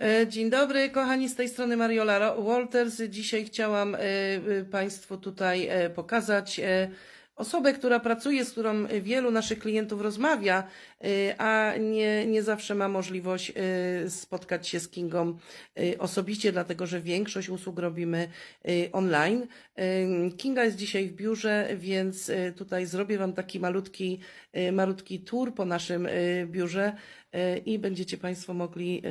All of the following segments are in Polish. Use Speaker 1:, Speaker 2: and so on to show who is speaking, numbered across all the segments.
Speaker 1: E, Dzień dobry, kochani, z tej strony Mariola Walters. Dzisiaj chciałam e, e, Państwu tutaj pokazać osobę, która pracuje, z którą wielu naszych klientów rozmawia, a nie, nie zawsze ma możliwość spotkać się z Kingą osobiście, dlatego że większość usług robimy online. Kinga jest dzisiaj w biurze, więc tutaj zrobię Wam taki malutki, malutki tour po naszym biurze i będziecie Państwo mogli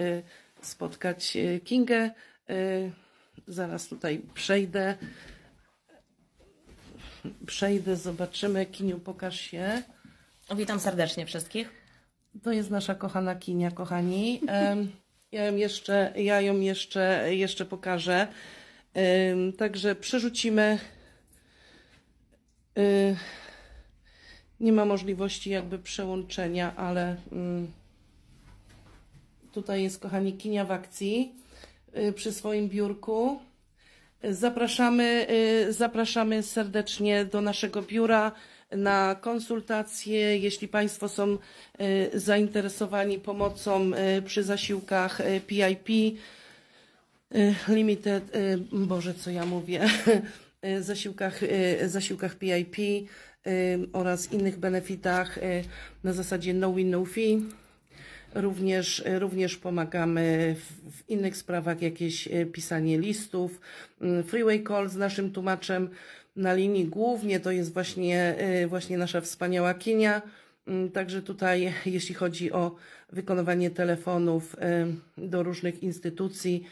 Speaker 1: spotkać e, Kingę. E, Zaraz tutaj przejdę. Przejdę, zobaczymy. Kiniu, pokaż się.
Speaker 2: Witam serdecznie wszystkich.
Speaker 1: To jest nasza kochana Kinia, kochani. Ja ją jeszcze, ja ją jeszcze, jeszcze pokażę. Także przerzucimy. Y, Nie ma możliwości jakby przełączenia, ale mm, tutaj jest kochani Kinia w akcji y, przy swoim biurku. Zapraszamy, y, zapraszamy serdecznie do naszego biura na konsultacje. Jeśli Państwo są y, zainteresowani pomocą przy zasiłkach PIP, Limited, Boże, co ja mówię, zasiłkach, zasiłkach PIP oraz innych benefitach na zasadzie no win, no fee. Również, również pomagamy w, w innych sprawach, jakieś e, pisanie listów. Mm, Freeway call z naszym tłumaczem na linii głównie to jest właśnie, e, właśnie nasza wspaniała Kinia. Mm, Także tutaj, jeśli chodzi o wykonywanie telefonów e, do różnych instytucji,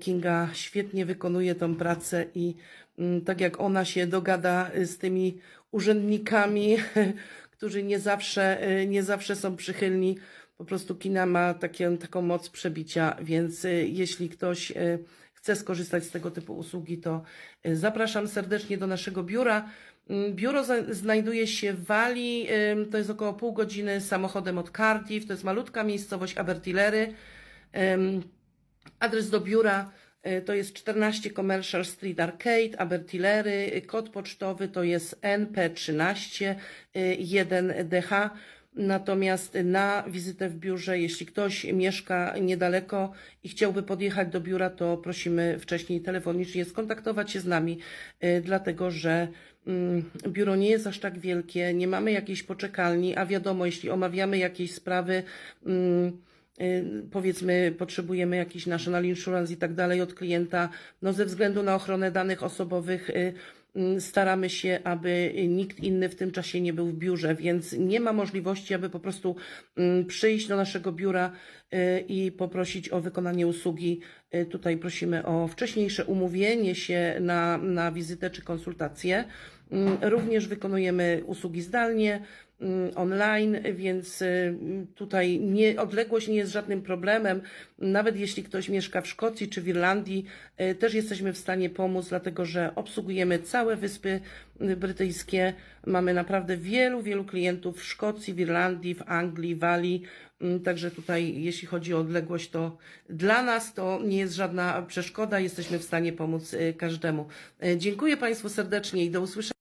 Speaker 1: Kinga świetnie wykonuje tą pracę i mm, tak jak ona się dogada z tymi urzędnikami, którzy nie zawsze, e, nie zawsze są przychylni, po prostu kina ma takie, taką moc przebicia, więc y, jeśli ktoś y, chce skorzystać z tego typu usługi, to y, zapraszam serdecznie do naszego biura. Mm, Biuro znajduje się w Walii, to jest około pół godziny samochodem od Cardiff, to jest malutka miejscowość Abertillery. Adres do biura y, to jest 14 Commercial Street Arcade, Abertillery. Y, Kod pocztowy to jest NP13 y, 1DH. Natomiast na wizytę w biurze, jeśli ktoś mieszka niedaleko i chciałby podjechać do biura, to prosimy wcześniej telefonicznie skontaktować się z nami, y, dlatego że mm, biuro nie jest aż tak wielkie, nie mamy jakiejś poczekalni, a wiadomo, jeśli omawiamy jakieś sprawy, mm, y, powiedzmy, potrzebujemy jakiś national insurance i tak dalej od klienta, no ze względu na ochronę danych osobowych y, mm, staramy się, aby nikt inny w tym czasie nie był w biurze, więc nie ma możliwości, aby po prostu przyjść do naszego biura y, i poprosić o wykonanie usługi. Y, Tutaj prosimy o wcześniejsze umówienie się na, na wizytę czy konsultację. Również wykonujemy usługi zdalnie, online, więc y, tutaj nie, odległość nie jest żadnym problemem. Nawet jeśli ktoś mieszka w Szkocji czy w Irlandii, y, też jesteśmy w stanie pomóc, dlatego że obsługujemy całe wyspy y, brytyjskie. Mamy naprawdę wielu, wielu klientów w Szkocji, w Irlandii, w Anglii, Walii. Mm, Także tutaj, jeśli chodzi o odległość, to dla nas to nie jest żadna przeszkoda. Jesteśmy w stanie pomóc każdemu. Dziękuję Państwu serdecznie i do usłyszenia.